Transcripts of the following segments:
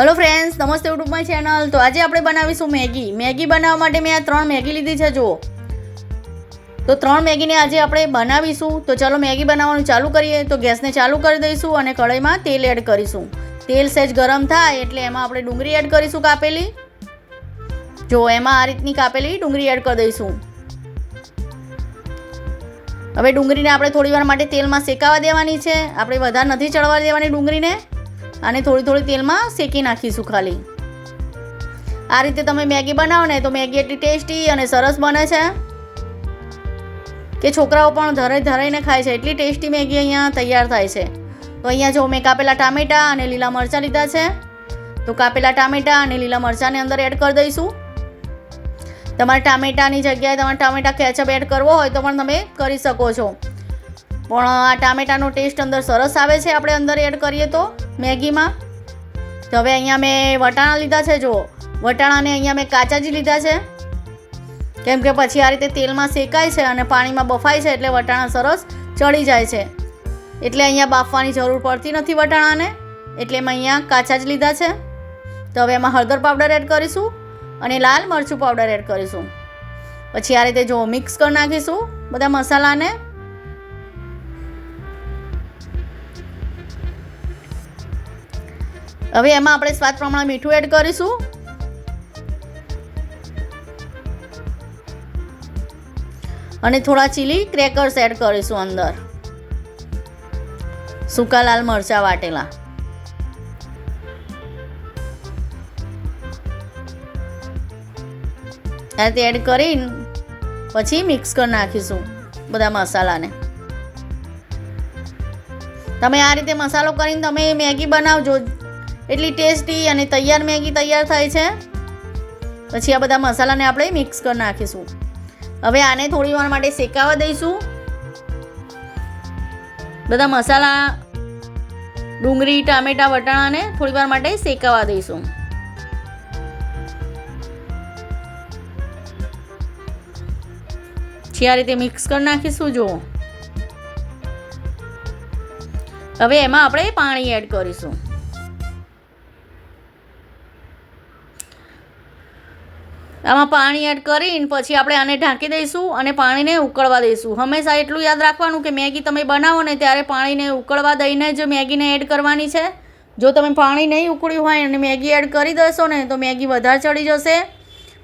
Hello friends નમસ્તે YouTube my channel તો આજે આપણે બનાવીશું મેગી. મેગી બનાવવા માટે મેં આ ત્રણ મેગી લીધી છે, જુઓ. તો ત્રણ મેગીને આજે આપણે બનાવીશું. તો ચાલો મેગી બનાવવાનું ચાલુ કરીએ. તો ગેસને ચાલુ કરી દઈશું અને કઢાઈમાં તેલ એડ કરીશું. તેલ સહેજ ગરમ થાય એટલે એમાં આપણે ડુંગળી એડ કરીશું કાપેલી. જો, એમાં આ રીતની કાપેલી ડુંગળી એડ કરી દઈશું. હવે ડુંગળીને આપણે થોડી વાર માટે તેલમાં શેકાવા દેવાની છે. આપણે વધારે નથી ચડવા દેવાની ડુંગળીને. અને થોડી થોડી તેલમાં શેકી નાખીશું ખાલી. આ રીતે તમે મેગી બનાવો ને તો મેગી એટલી ટેસ્ટી અને સરસ બને છે. કે છોકરાઓ પણ ધરાઈ ધરાઈને ખાય છે. એટલી ટેસ્ટી મેગી અહીંયા તૈયાર થાય છે. તો અહીંયા જો મેં કાપેલા ટામેટાં અને લીલા મરચાં લીધા છે. તો કાપેલા ટામેટાં અને લીલા મરચાંને અંદર એડ કરી દઈશું. તમારે ટામેટાની જગ્યાએ તમારે ટામેટા કેચઅપ એડ કરવો હોય તો પણ તમે કરી શકો છો. પણ આ ટામેટાનો ટેસ્ટ અંદર સરસ આવે છે. આપણે અંદર એડ કરીએ તો. મેગીમાં? તો હવે અહીંયા મેં વટાણા લીધા છે, જુઓ. વટાણાને અહીંયા મેં કાચા જ લીધા છે. કેમ કે પછી આ રીતે તેલમાં શેકાય છે અને પાણીમાં બફાય છે એટલે વટાણા સરસ ચડી જાય છે. એટલે અહીંયા બાફવાની જરૂર પડતી નથી વટાણાને. એટલે મેં અહીંયા કાચા જ લીધા છે. તો હવે એમાં હળદર પાવડર એડ કરીશું અને લાલ મરચું પાવડર એડ કરીશું. પછી આ રીતે જો મિક્સ કરી નાખીશું બધા મસાલાને. હવે એમાં આપણે સ્વાદ પ્રમાણે મીઠું એડ કરીશું. અને થોડા ચીલી ક્રેકર્સ એડ કરીશું અંદર. સૂકા લાલ મરચાં વાટેલા. આ રીતે એડ કરીને પછી મિક્સ કરી નાખીશું બધા મસાલાને. તમે આ રીતે મસાલો કરીને તમે મેગી બનાવજો. એટલી ટેસ્ટી અને તૈયાર મેગી તૈયાર થાય છે. પછી આ બધા મસાલાને આપણે મિક્સ કરી નાખીશું. હવે આને થોડી વાર માટે શેકાવા દઈશું. બધા મસાલા, ડુંગળી, ટામેટા, વટાણાને થોડી વાર માટે શેકાવા દઈશું. પછી આ રીતે મિક્સ કરી નાખીશું, જુઓ. હવે એમાં આપણે પાણી એડ કરીશું. આમાં પાણી એડ કરીને પછી આપણે આને ઢાંકી દઈશું અને પાણીને ઉકળવા દઈશું. હંમેશા એટલું યાદ રાખવાનું કે મેગી તમે બનાવો ને ત્યારે પાણીને ઉકળવા દઈને જ મેગીને એડ કરવાની છે. જો તમે પાણી નહીં ઉકળ્યું હોય અને મેગી એડ કરી દેશો ને તો મેગી વધારે ચડી જશે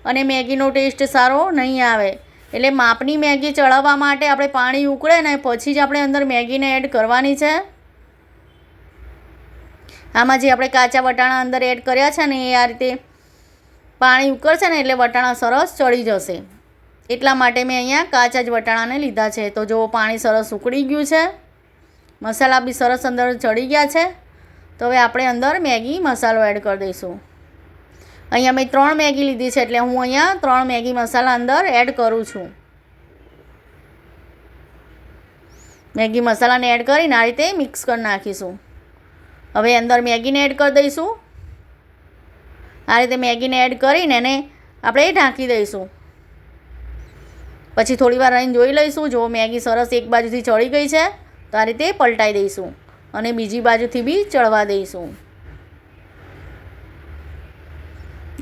અને મેગીનો ટેસ્ટ સારો નહીં આવે. એટલે માપની મેગી ચડાવવા માટે આપણે પાણી ઉકળે ને પછી જ આપણે અંદર મેગીને એડ કરવાની છે. આમાં જે આપણે કાચા વટાણા અંદર એડ કર્યા છે ને એ આ રીતે પાણી ઉકળશે ને એટલે વટાણા સરસ ચડી જશે. એટલા માટે મેં અહીંયા કાચા જ વટાણાને લીધા છે. તો જો પાણી સરસ ઉકળી ગયું છે. મસાલા બી સરસ અંદર ચડી ગયા છે. તો હવે આપણે અંદર મેગી મસાલો એડ કરી દઈશું. અહીંયા મેં ત્રણ મેગી લીધી છે એટલે હું અહીંયા ત્રણ મેગી મસાલા અંદર એડ કરું છું. મેગી મસાલાને એડ કરીને આ રીતે મિક્સ કરી નાખીશું. હવે અંદર મેગીને એડ કરી દઈશું. આ રીતે મેગીને એડ કરીને એને આપણે ઢાંકી દઈશું. પછી થોડી વાર રહીને જોઈ લઈશું. જો મેગી સરસ એક બાજુથી ચડી ગઈ છે, તો આ રીતે પલટાઈ દઈશું અને બીજી બાજુથી બી ચડવા દઈશું.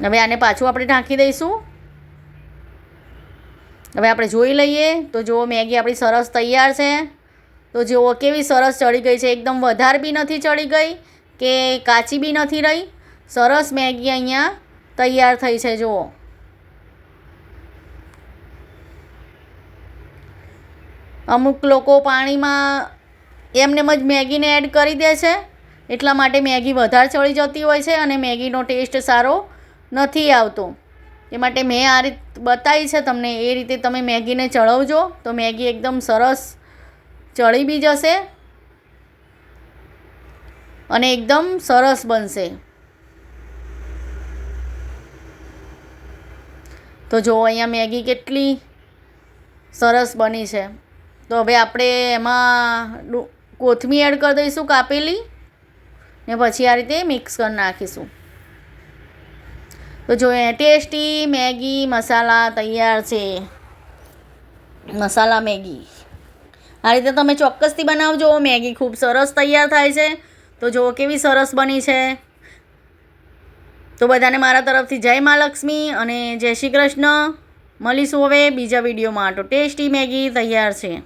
હવે આને પાછું આપણે ઢાંકી દઈશું. હવે આપણે જોઈ લઈએ. તો જુઓ મેગી આપણી સરસ તૈયાર છે. તો જુઓ કેવી સરસ ચડી ગઈ છે. એકદમ વધારે બી નથી ચડી ગઈ કે કાચી બી નથી રહી. સરસ મેગી અહીંયા તૈયાર થઈ છે, જુઓ. અમુક લોકો પાણીમાં એમને જ મેગીને એડ કરી દે છે, એટલા માટે મેગી વધારે ચડી જતી હોય છે અને મેગીનો ટેસ્ટ સારો નથી આવતો. એ માટે મેં આ રીત બતાવી છે તમને, એ રીતે તમે મેગીને ચડાવજો, તો મેગી એકદમ સરસ ચડી બી જશે અને એકદમ સરસ બનશે. તો જો અહીંયા મેગી કેટલી સરસ બની છે. તો હવે આપણે એમાં કોથમી એડ કરી દઈશું કાપેલી ને પછી આ રીતે મિક્સ કરી નાખીશું. તો જો ટેસ્ટી મેગી મસાલા તૈયાર છે. મસાલા મેગી. આ રીતે તમે ચોક્કસથી બનાવજો. મેગી ખૂબ સરસ તૈયાર થાય છે. તો જુઓ કેવી સરસ બની છે. તો બધાને મારા તરફથી જય મા લક્ષ્મી અને જય શ્રી કૃષ્ણ. મળીશું હવે બીજા વિડીયોમાં. તો ટેસ્ટી મેગી તૈયાર છે.